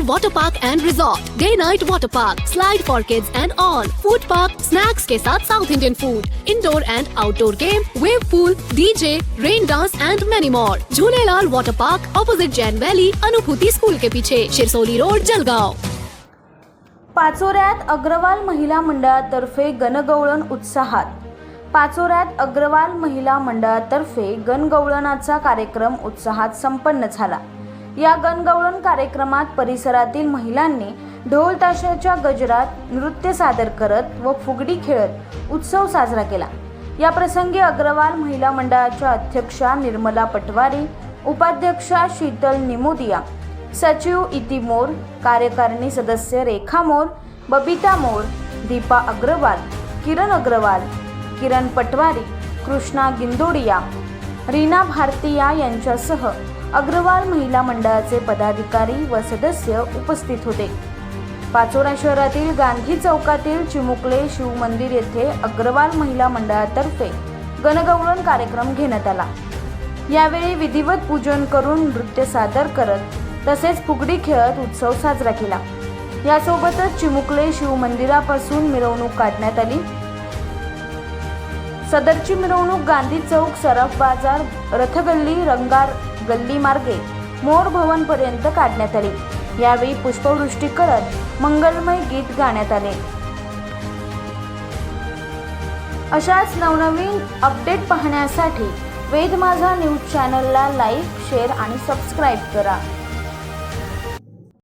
Jhulelalal Water Park and Resort, Day Night Water Park, Slide for Kids and all, Food Park, Snacks के साथ South Indian food, Indoor and Outdoor game, Wave Pool, DJ, Rain Dance and many more. Jhulelalal Water Park, opposite Jain Valley, Anubhuti school के पीछे Shirsoli road Jalgaon पाचोऱ्यात अग्रवाल महिला मंडळातर्फे गणगवळण उत्साहात पाचोऱ्यात अग्रवाल महिला मंडळातर्फे गणगवळणाचा कार्यक्रम उत्साहात संपन्न झाला या गणगवळण कार्यक्रमात परिसरातील महिलांनी ढोल ताशाच्या गजरात नृत्य सादर करत व फुगडी खेळत उत्सव साजरा केला. या प्रसंगी अग्रवाल महिला मंडळाच्या अध्यक्षा निर्मला पटवारी उपाध्यक्षा शीतल निमोदिया सचिव इति मोर कार्यकारिणी सदस्य रेखा मोर बबिता मोर दीपा अग्रवाल किरण अग्रवाल किरण पटवारी कृष्णा गिंदोडिया रीना भारतीया यांच्यासह अग्रवाल महिला मंडळाचे पदाधिकारी व सदस्य उपस्थित होते. पाचोरा शहरातील गांधी चौकातील चिमुकले शिवमंदिर येथे अग्रवाल महिला मंडळातर्फे गणगौरण कार्यक्रम घेण्यात आला. यावेळी विधिवत पूजन करून नृत्य सादर करत तसेच फुगडी खेळत उत्सव साजरा केला. यासोबतच चिमुकले शिवमंदिरापासून मिरवणूक काढण्यात आली. सदरची मिरवणूक गांधी चौक सराफ बाजार रथगल्ली रंगार गल्ली मार्गे मोर भवन पर्यंत काढण्यात आली. यावेळी पुष्पवृष्टी करत मंगलमय गीत गाण्यात आले. अशाच नवनवीन अपडेट पाहण्यासाठी वेद माझा न्यूज चॅनलला लाईक शेअर आणि सबस्क्राईब करा.